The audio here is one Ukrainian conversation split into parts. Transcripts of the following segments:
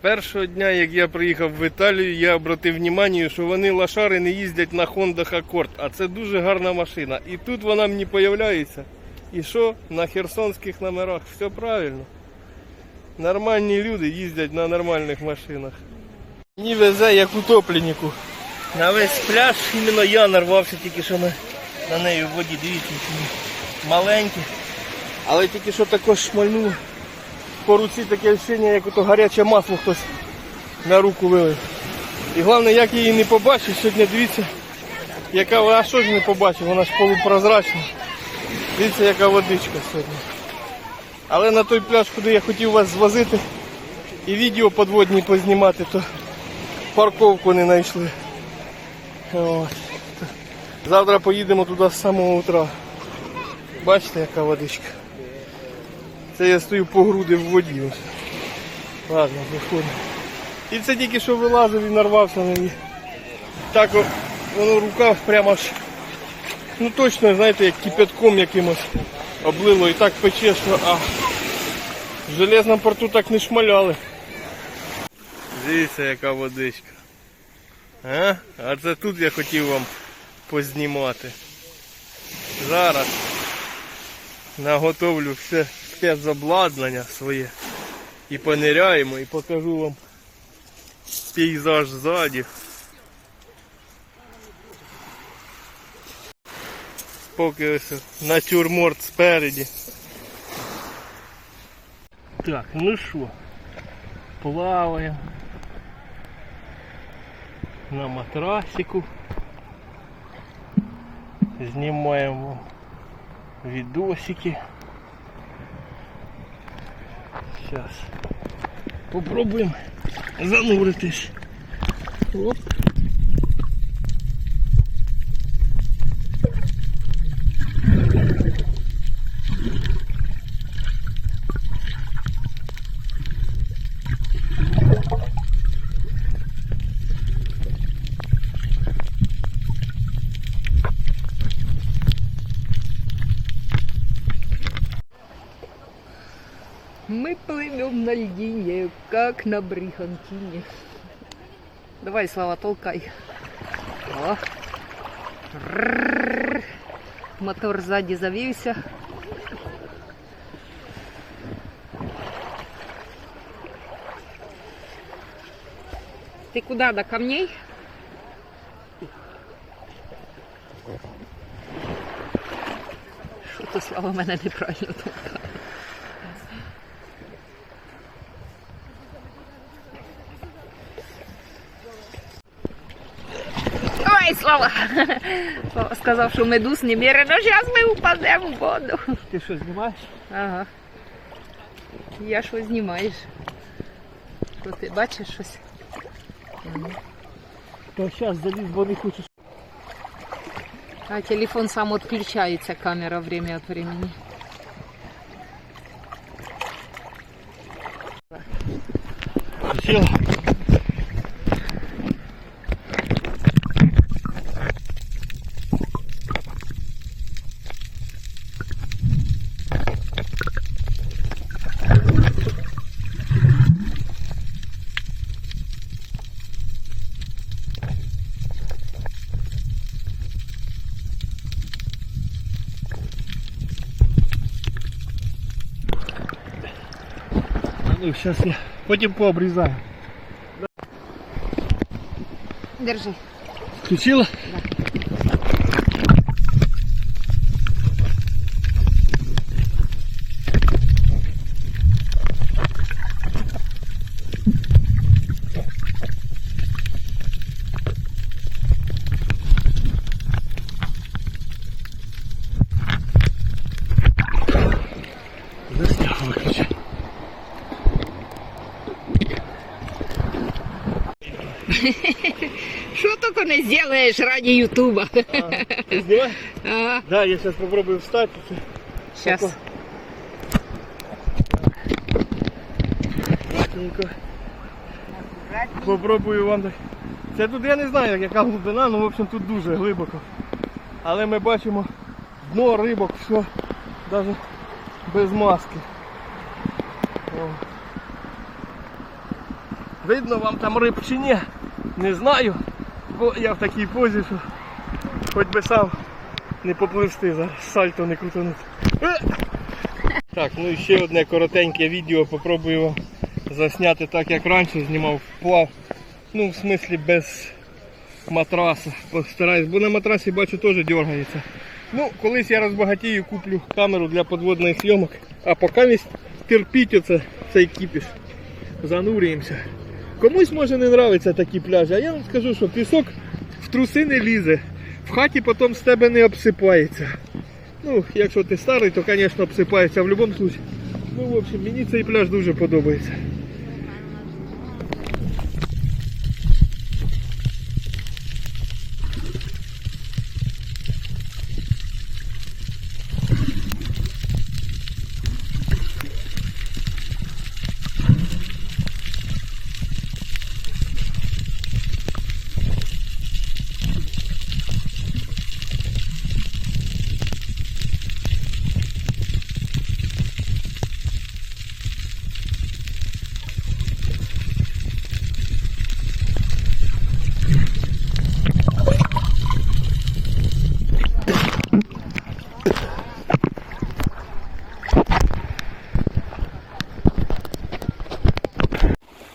першого дня, як я приїхав в Італію, я обратив увагу, що вони лошари не їздять на Honda Accord, а це дуже гарна машина. І тут вона мені з'являється. І що? На херсонських номерах. Все правильно. Нормальні люди їздять на нормальних машинах. Мені везе як утопленнику. На весь пляж іменно я нарвався тільки що на, на неї в воді. Дивіться, маленькі. Але тільки що також шмальнуло. По руці таке відчуття, як ото гаряче масло хтось на руку вилив. І головне, як її не побачив, сьогодні дивіться, яка вона, що ж не побачив, вона ж полупрозрачна. Дивіться, яка водичка сьогодні. Але на той пляж, куди я хотів вас звозити і відео подводні познімати, то парковку не знайшли. От. Завтра поїдемо туди з самого утра. Бачите, яка водичка. Це я стою по груди в воді. Ладно, виходимо. І це тільки що вилазив і нарвався на неї. Так о, воно рука прямо аж, ну точно, знаєте, як кипятком якимось облило і так пече, що а, в железному порту так не шмаляли. Дивіться, яка водичка. А? а це тут я хотів вам познімати. Зараз наготовлю все спецобладнання своє і пониряємо і покажу вам пейзаж ззаді. Поки ось натюрморт спереді. Так, ну що, плаваємо на матрасику. Знімаємо вам Сейчас попробуем зануритись. Оп. На льдине, как на бригантине. Давай, Слава, толкай. О. Мотор сзади завелся. Ты куда, до камней? Що то Слава мене неправильно толкає? Ой, Слава! Слава сказав, що медуз немерено, зараз ми упадемо в воду. Ти що знімаєш? Ага. Я що знімаєш? Що ти бачиш щось? То зараз заліз, бо не хочу. А телефон сам відключається, камера время від времени. Сіла. Ну, зараз я потім пообрізаю. Держи. Включила? Засняв Що тільки не зробиш раді Ютуба? Знімаєш? Ага. Да, я сейчас попробую встать. Зараз. Аккуратненько. Попробую вам так. Це тут я не знаю, як- яка глибина, ну в общем тут дуже глибоко. Але ми бачимо дно рибок, все, навіть без маски. О. Видно вам там риб чи ні? Не знаю. Бо я в такій позі, що хоч би сам не попливсти зараз, сальто не крутанути. Е! Так, ну і ще одне коротеньке відео попробую вам засняти так, як раніше знімав плав. Ну, в смислі без матраса. Постараюсь, бо на матрасі бачу теж дергається. Ну, колись я розбагатію, куплю камеру для подводних зйомок, а поки терпіть оце, цей кіпіш. Занурюємося. Комусь може не нравиться такі пляжі, а я вам скажу, що пісок в труси не лізе, в хаті потім з тебе не обсипається. Ну, якщо ти старий, то, звісно, обсипається в будь-якому випадку. Ну, в общем, мені цей пляж дуже подобається.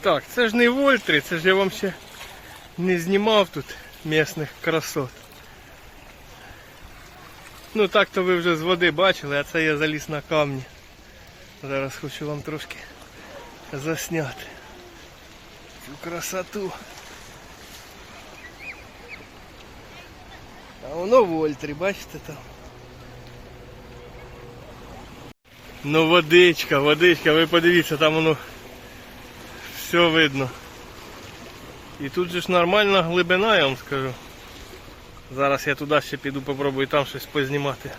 Так, це ж не вольтри, це ж я вам ще не знімав тут місних красот. Ну так то ви вже з води бачили, а це я заліз на камні. Зараз хочу вам трошки засняти цю красоту. А воно вольтри, бачите там. Ну водичка, водичка, ви подивіться, там воно все видно. І тут же ж нормальна глибина, я вам скажу. Зараз я туди ще піду попробую там щось познімати.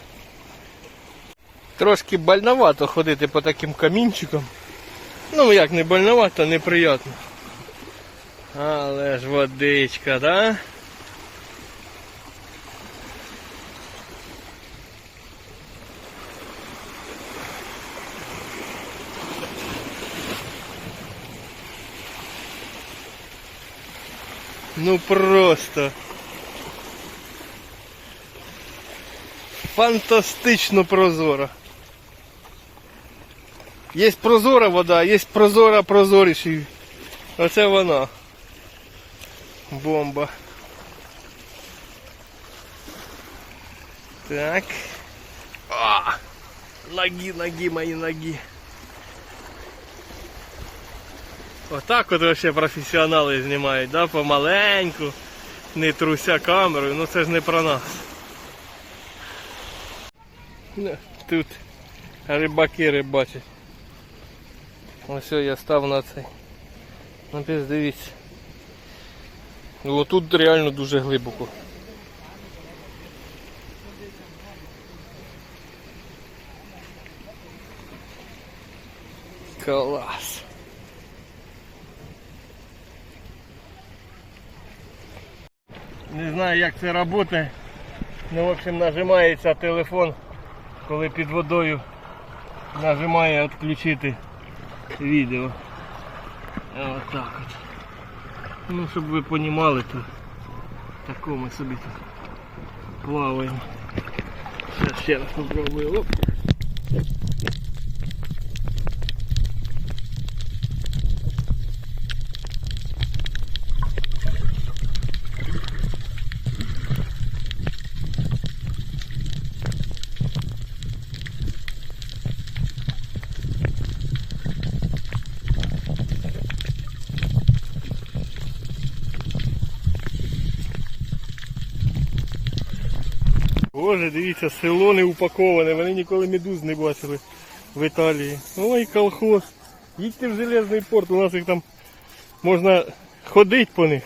Трошки больновато ходити по таким камінчикам. Ну як не больновато, неприємно. Але ж водичка, да? Ну просто. Фантастично прозора. Є прозора вода, є прозора прозоріші. Оце вона. Бомба. Так. А! Ноги, ноги, мої ноги. Отак от вообще професіонали знімають, да? помаленьку, не труся камерою, ну це ж не про нас. Тут рибаки рибачать. Ось я став на цей. Ну піз дивіться. Ну тут реально дуже глибоко. Клас. Не знаю як це працює. Ну, в общем, нажимається телефон, коли під водою нажимає відключити відео. Отак от. Ну, щоб ви розуміли, то тако ми собі тут плаваємо. Зараз ще раз попробую. Оп. Боже, дивіться, село не упаковане, вони ніколи медуз не бачили в Італії. Ой, колхоз. Їдьте в Железний порт, у нас їх там можна ходити по них.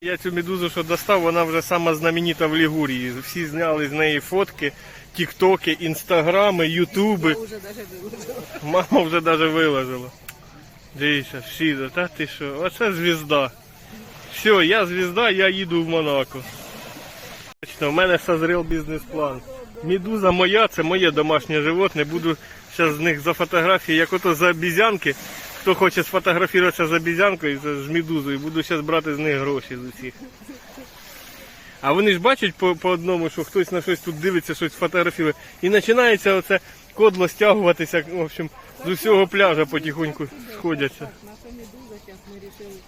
Я цю медузу, що достав, вона вже сама знаменита в Лігурії. Всі зняли з неї фотки, тіктоки, інстаграми, ютуби. Мама вже навіть виложила. Дивіться, всі, та ти що, оце звізда. Все, я звізда, я їду в Монако. У мене созрів бізнес-план. Медуза моя, це моє домашнє животне. Буду зараз з них за фотографії, як ото за обізянки хто хоче сфотографуватися з обізянкою, з медузою, буду зараз брати з них гроші з усіх. А вони ж бачать по, по одному, що хтось на щось тут дивиться, щось фотографує. І починається оце кодло стягуватися, в общем, з усього пляжа потихоньку сходяться. Наша медуза, зараз ми вирішили